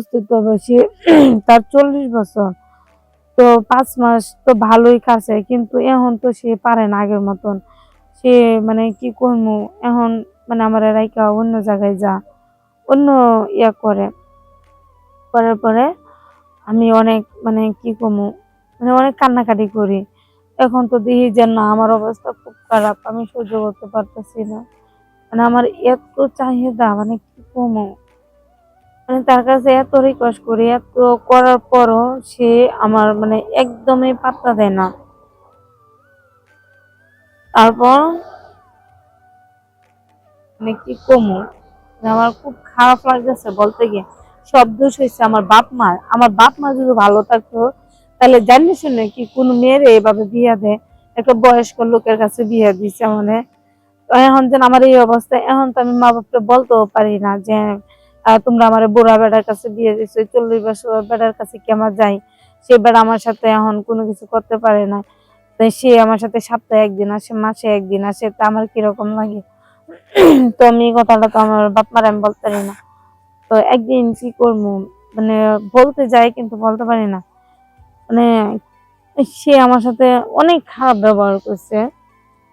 বুঝতে তো হবে সে তার চল্লিশ বছর। তো পাঁচ মাস তো ভালোই কাছে কিন্তু এখন তো সে পারে না আগের মতন। সে মানে কি করব এখন মানে আমার রাইকা অন্য জায়গায় যা, অন্য ইয়া করে। করার পরে আমি অনেক মানে কি কমু মানে অনেক কান্নাকাটি করি। এখন তো দেখি যে না, আমার অবস্থা খুব খারাপ, আমি সহ্য করতে পারতেছি না। মানে আমার এত চাহিদা মানে কি কমু মানে তার কাছে এত রিকোয়েস্ট করি, এত করার পরও সে আমার মানে একদমই পাত্তা দেয় না। তারপর মানে কি কমু? আমার খুব খারাপ লাগতেছে বলতে গিয়ে। সব দোষ হয়েছে আমার বাপ মার। আমার বাপ মা যদি ভালো থাকতো, তাহলে জানি শুনে কি কোনো মেয়ের এভাবে বিয়ে দেয় একটা বয়স্ক লোকের কাছে বিয়ে দিচ্ছে মানে। এখন যেন আমার এই অবস্থা, এখন তো আমি মা বাপকে বলতেও পারি না যে তোমরা আমার বুড়া বেড়ার কাছে বিয়ে দিচ্ছ চল্লিশ বছর বেড়ার কাছে কি আমার যাই? সে বেড়া আমার সাথে এখন কোনো কিছু করতে পারে না। তাই সে আমার সাথে সপ্তাহে একদিন আসে, মাসে একদিন আসে, তা আমার কীরকম লাগে? তো আমি কথাটা তো আমার বাপ মার আমি বলতে পারি না। তো একদিন কি করব? মানে বলতে যাই কিন্তু বলতে পারি না। মানে সে আমার সাথে অনেক খারাপ ব্যবহার করছে।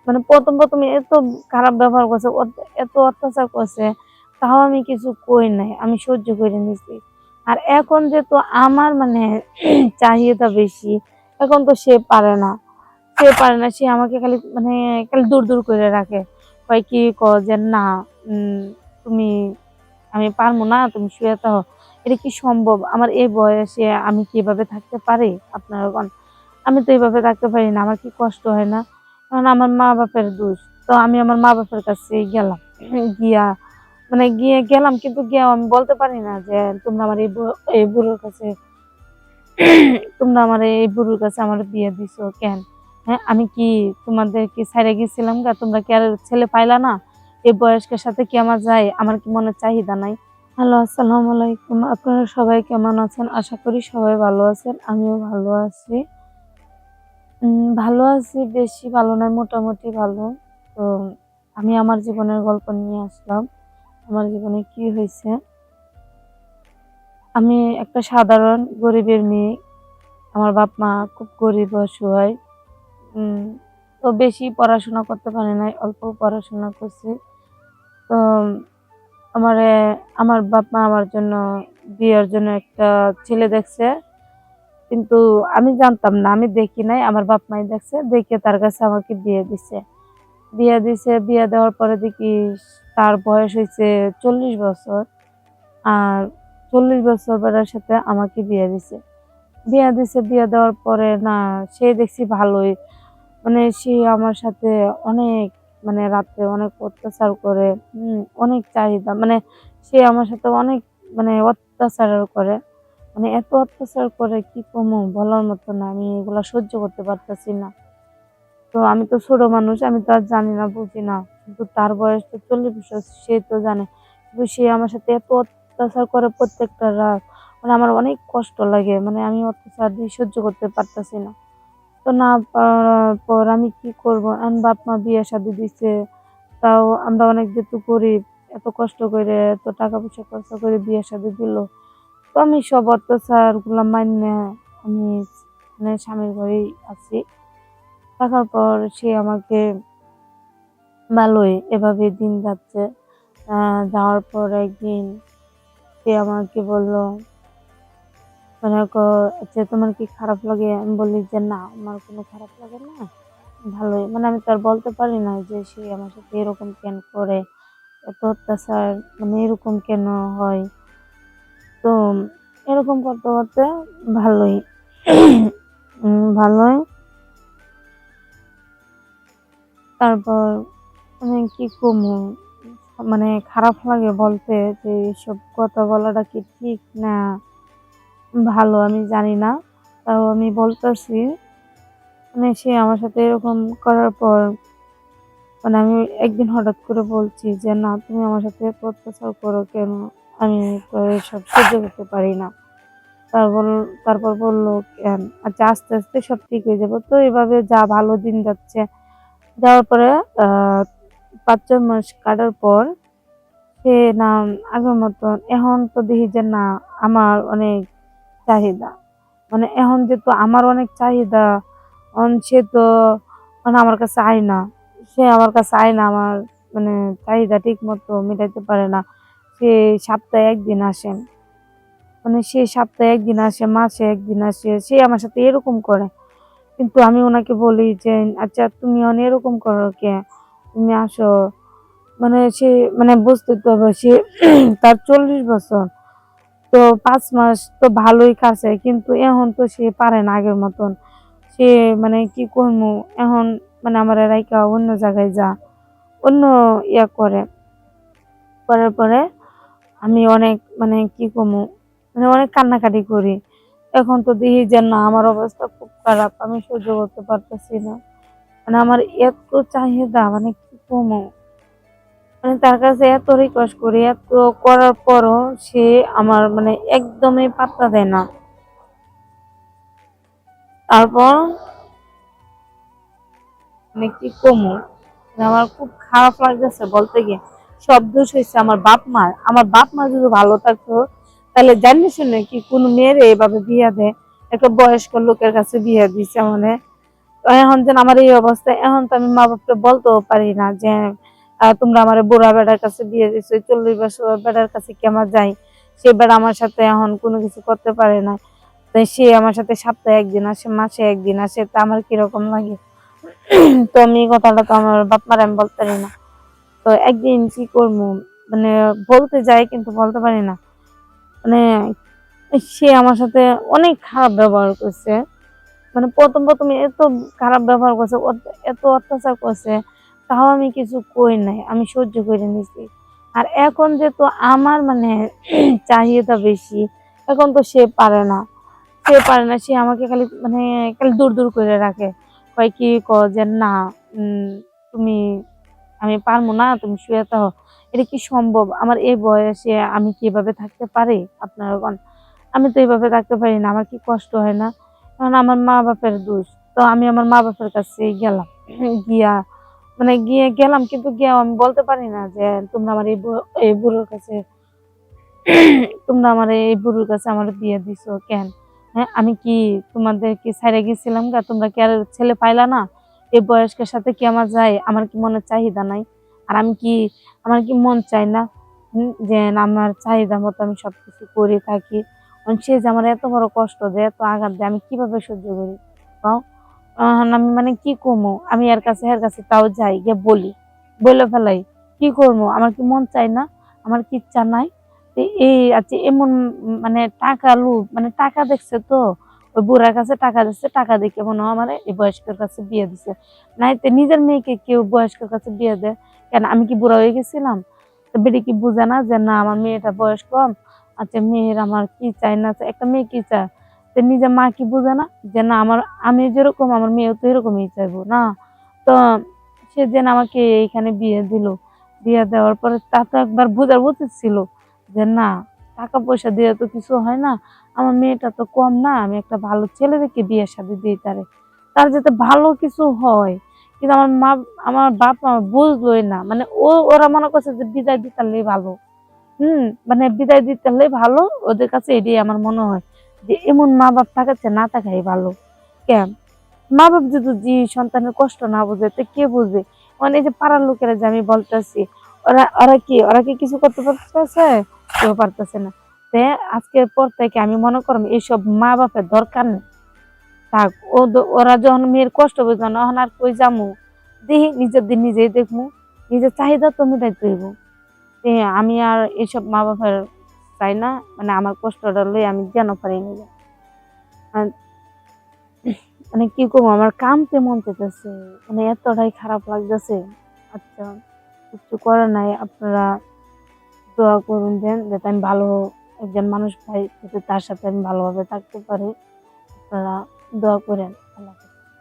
মানে প্রথম প্রথম এত খারাপ ব্যবহার করছে এত অত্যাচার করছে। তাও আমি কিছু কই নাই, আমি সহ্য করে নিছি। আর এখন যেহেতু আমার মানে চাহিদা বেশি, এখন তো সে পারে না। সে পারে না, সে আমাকে খালি মানে খালি দূর দূর করে রাখে। কয় কি ক যে, না তুমি, আমি পারব না, তুমি শুয়ে থাকো এটা কি সম্ভব? আমার এই বয়সে আমি কি এভাবে থাকতে পারি আপনার কোন আমি তো এইভাবে থাকতে পারি না, আমার কি কষ্ট হয় না? কারণ আমার মা বাপের দোষ। তো আমি আমার মা বাপের কাছে গেলাম। গিয়া মানে গিয়ে গেলাম, কিন্তু গিয়েও আমি বলতে পারি না যে তোমরা আমার এই এই বুড়োর কাছে, তোমরা আমার এই বুড়োর কাছে আমার বিয়ে দিছো কেন? হ্যাঁ আমি কি তোমাদের কি ছাইড়ে গেছিলাম গা? তোমরা কি আর ছেলে পাইলা না? এই বয়স্কের সাথে কি আমার যায়? আমার কি মনে চাহিদা নাই? হ্যালো, আসসালামু আলাইকুম। আপনারা সবাই কেমন আছেন? আশা করি সবাই ভালো আছেন, আমিও ভালো আছি। ভালো আছি, বেশি ভালো নয়, মোটামুটি ভালো। তো আমি আমার জীবনের গল্প নিয়ে আসলাম। আমার জীবনে কি হয়েছে? আমি একটা সাধারণ গরিবের মেয়ে। আমার বাপ মা খুব গরিব অসহায়। তো বেশি পড়াশোনা করতে পারে নাই, অল্প পড়াশোনা করছি। তো আমার আমার বাপ মা আমার জন্য, বিয়ের জন্য একটা ছেলে দেখছে। কিন্তু আমি জানতাম না, আমি দেখি নাই, আমার বাপ মাই দেখছে, দেখে তার কাছে আমাকে বিয়ে দিছে। বিয়ে দিছে, বিয়ে দেওয়ার পরে দেখি তার বয়স হয়েছে চল্লিশ বছর। আর চল্লিশ বছর বেড়ার সাথে আমাকে বিয়ে দিছে। বিয়ে দিছে, বিয়ে দেওয়ার পরে না, সে দেখছি ভালোই। মানে সে আমার সাথে অনেক মানে রাতে অনেক অত্যাচার করে অনেক চাহিদা মানে সে আমার সাথে অনেক মানে অত্যাচার করে। মানে এত অত্যাচার করে কি কমু, বলার মতো না, আমি এগুলা সহ্য করতে পারতেছি না। তো আমি তো ছোট মানুষ, আমি তো আর জানি না, বুঝি না। কিন্তু তার বয়স তো চল্লিশ বছর, সে তো জানে। কিন্তু সে আমার সাথে এত অত্যাচার করে প্রত্যেকটা রাত। মানে আমার অনেক কষ্ট লাগে মানে আমি অত্যাচার দিয়ে সহ্য করতে পারতেছি না। তো না পর আমি কি করব? এখন বাপ মা বিয়ে শাদি দিছে, তাও আমরা অনেক যেহেতু গরিব, এত কষ্ট করে, এত টাকা পয়সা খরচা করে বিয়ে শাদি দিল। তো আমি সব অত্যাচারগুলা মান্য আমি মানে স্বামীর ঘরেই আছি। থাকার পর সে আমাকে ভালোই, এভাবে দিন যাচ্ছে। যাওয়ার পর একদিন সে আমাকে বলল মানে যে তোমার কি খারাপ লাগে? আমি বলি যে না, আমার কোনো খারাপ লাগে না, ভালোই। মানে আমি তো আর বলতে পারি না যে সে আমার সাথে এরকম কেন করে, এত অত্যাচার মানে এরকম কেন হয়? তো এরকম করতে করতে ভালোই ভালোই। তারপর কি কমু? মানে খারাপ লাগে বলতে যে এসব কথা বলাটা কি ঠিক না ভালো আমি জানি না। তাও আমি বলতেছি মানে সে আমার সাথে এরকম করার পর মানে আমি একদিন হঠাৎ করে বলছি যে, না, তুমি আমার সাথে অত্যাচার করো কেন? আমি তো এসব সহ্য করতে পারি না। তারপর তারপর বলল, কেন? আচ্ছা আস্তে আস্তে সব ঠিক হয়ে যাবে। তো এভাবে যা ভালো দিন যাচ্ছে, যাওয়ার পরে পাঁচ ছয় মাস কাটার পর সে না আগের মতন, এখন তো দেখি যে না আমার অনেক চাহিদা। মানে এখন যেহেতু আমার অনেক চাহিদা সে তো মানে আমার কাছে আয় না। সে আমার কাছে আয় না, আমার মানে চাহিদা ঠিক মতো মেটাইতে পারে না। সে সপ্তাহে একদিন আসে। মানে সে সপ্তাহে একদিন আসে, মাসে একদিন আসে, সে আমার সাথে এরকম করে। কিন্তু আমি ওনাকে বলি যে আচ্ছা তুমি অনেক এরকম করো কে? তুমি আসো। মানে সে মানে বুঝতে তো হবে, সে তার চল্লিশ বছর। তো পাঁচ মাস তো ভালোই কাছে, কিন্তু এখন তো সে পারে না আগের মতন। সে মানে কি করব এখন মানে আমার রাইকা অন্য জায়গায় যা, অন্য ইয়া করে। করার পরে আমি অনেক মানে কি কমু মানে অনেক কান্নাকাটি করি। এখন তো দেখি যে না, আমার অবস্থা খুব খারাপ, আমি সহ্য করতে পারতেছি না। মানে আমার এত চাহিদা মানে কি কমু মানে তার কাছে এত রিকোয়েস্ট করি, এত করার পরও সে আমার মানে একদমই পাত্তা দেয় না। তারপর মানে কি কমু মানে আমার খুব খারাপ লাগতেছে বলতে গিয়ে। সব দোষ হয়েছে আমার বাপ মার। আমার বাপ মা যদি ভালো থাকতো, তাহলে জানি শুনে কি কোন মেয়ের এইভাবে বিয়ে দেয়? একটা বয়স্ক লোকের কাছে বিয়ে দিচ্ছে মানে এখন যেন আমার এই অবস্থা, এখন তো আমি মা বাপকে বলতেও পারি না যে তোমরা আমার বুড়া বেড়ার কাছে বিয়ে দিছো চল্লিশ বছর বেড়ার কাছে কি আমার যাই? সে বেড়া আমার সাথে এখন কোনো কিছু করতে পারে না। তাই সে আমার সাথে সপ্তাহে একদিন আসে, মাসে একদিন আসে, তা আমার কীরকম লাগে? তো আমি কথাটা তো আমার বাপ মার আমি বলতে পারি না। তো একদিন কি করব? মানে বলতে যাই কিন্তু বলতে পারি না। মানে সে আমার সাথে অনেক খারাপ ব্যবহার করছে। মানে প্রথম প্রথমে এত খারাপ ব্যবহার করছে এত অত্যাচার করছে, তাও আমি কিছু কই নাই, আমি সহ্য করে নিছি। আর এখন যেহেতু আমার মানে চাহিদা বেশি, এখন তো সে পারে না। সে পারে না, সে আমাকে খালি মানে খালি দূর দূর করে রাখে। কয় কি ক যে, না তুমি, আমি পারব না, তুমি শুয়ে থাকো। এটা কি সম্ভব? আমার এই বয়সে আমি কীভাবে থাকতে পারি আপনারা আমি তো এইভাবে থাকতে পারি না, আমার কি কষ্ট হয় না? কারণ আমার মা বাপের দোষ। তো আমি আমার মা বাপের কাছে গেলাম। গিয়া মানে গিয়ে গেলাম, কিন্তু গিয়ে আমি বলতে পারি না যে, তোমরা আমার এই বুড়োর কাছে, তোমরা আমার এই বুড়োর কাছে আমার বিয়ে দিছো কেন? হ্যাঁ আমি কি তোমাদের কি ছাইড়ে গেছিলাম গা? তোমরা কি আর ছেলে পাইলা না? এই বয়স্কের সাথে কি আমার যায়? আমার কি মনে চাহিদা নাই? আর আমি কি, আমার কি মন চাই না? যে আমার চাহিদা মতো আমি সবকিছু করে থাকি। এখন সে যে আমার এত বড় কষ্ট দেয়, এত আঘাত দেয়, আমি কীভাবে সহ্য করি? আমি মানে কি করব? আমি এর কাছে এর কাছে তাও যাই, গিয়ে বলি। বলে ফেলাই, কি করব? আমার কি মন চাই না? আমার কি ইচ্ছা নাই? এই আচ্ছা এমন মানে টাকা লুপ মানে টাকা দেখছে তো? ওই বুড়ার কাছে টাকা দিচ্ছে, টাকা দেখে মনে হয় আমার এই বয়স্কের কাছে বিয়ে দিছে। নাই তো নিজের মেয়েকে কেউ বয়স্কের কাছে বিয়ে দেয়? কেন, আমি কি বুড়া হয়ে গেছিলাম? বেটি কি বুঝে না যে না, আমার মেয়েটা বয়স কম? আচ্ছা মেয়ের আমার কি চাই না একটা মেয়ে কি চায়? তো নিজের মা কি বুঝে না? যে না, আমার, আমি যেরকম, আমার মেয়েও তো এরকমই চাইব, না? তো সে যেন আমাকে এইখানে বিয়ে দিল। বিয়ে দেওয়ার পরে তা তো একবার বোঝার উচিত ছিল যে না টাকা পয়সা দিয়ে তো কিছু হয় না। আমার মেয়েটা তো কম না, আমি একটা ভালো ছেলে দেখে বিয়ের সাথে দিই তারে। তার যাতে ভালো কিছু হয়। কিন্তু আমার মা, আমার বাপ মা বুঝলোই না। মানে ও, ওরা মনে করছে যে বিদায় দিতে ভালো। হুম মানে বিদায় দিতে হলে ভালো, ওদের কাছে এটাই আমার মনে হয় যে এমন মা বাপ থাকাচ্ছে না থাকাই ভালো। কেন? মা বাপ যদি যে সন্তানের কষ্ট না বুঝে, তো কে বুঝবে? মানে এই যে পাড়ার লোকেরা যে আমি বলতেছি, ওরা ওরা কি ওরা কি কিছু করতে পারতেছে? কেউ পারতেছে না। তে আজকের পর থেকে আমি মনে করলাম এইসব মা বাপের দরকার নেই। থাক, ও ওরা যখন মেয়ের কষ্ট বুঝলো না আর কই যামু? দেখি নিজের দিন নিজেই দেখব নিজের চাহিদা তো মিটাইতে হইব। আমি আর এসব মা বাপের চাই না মানে আমার কষ্টটা লই আমি যেন পারি আর মানে কি করব, আমার কামতে মন চেতেছে মানে এতটাই খারাপ লাগতেছে। আচ্ছা কিছু করার নাই, আপনারা দোয়া করুন দেন, যাতে আমি ভালো একজন মানুষ পাই তার সাথে আমি ভালোভাবে থাকতে পারি। আপনারা দোয়া করেন, আল্লাহ।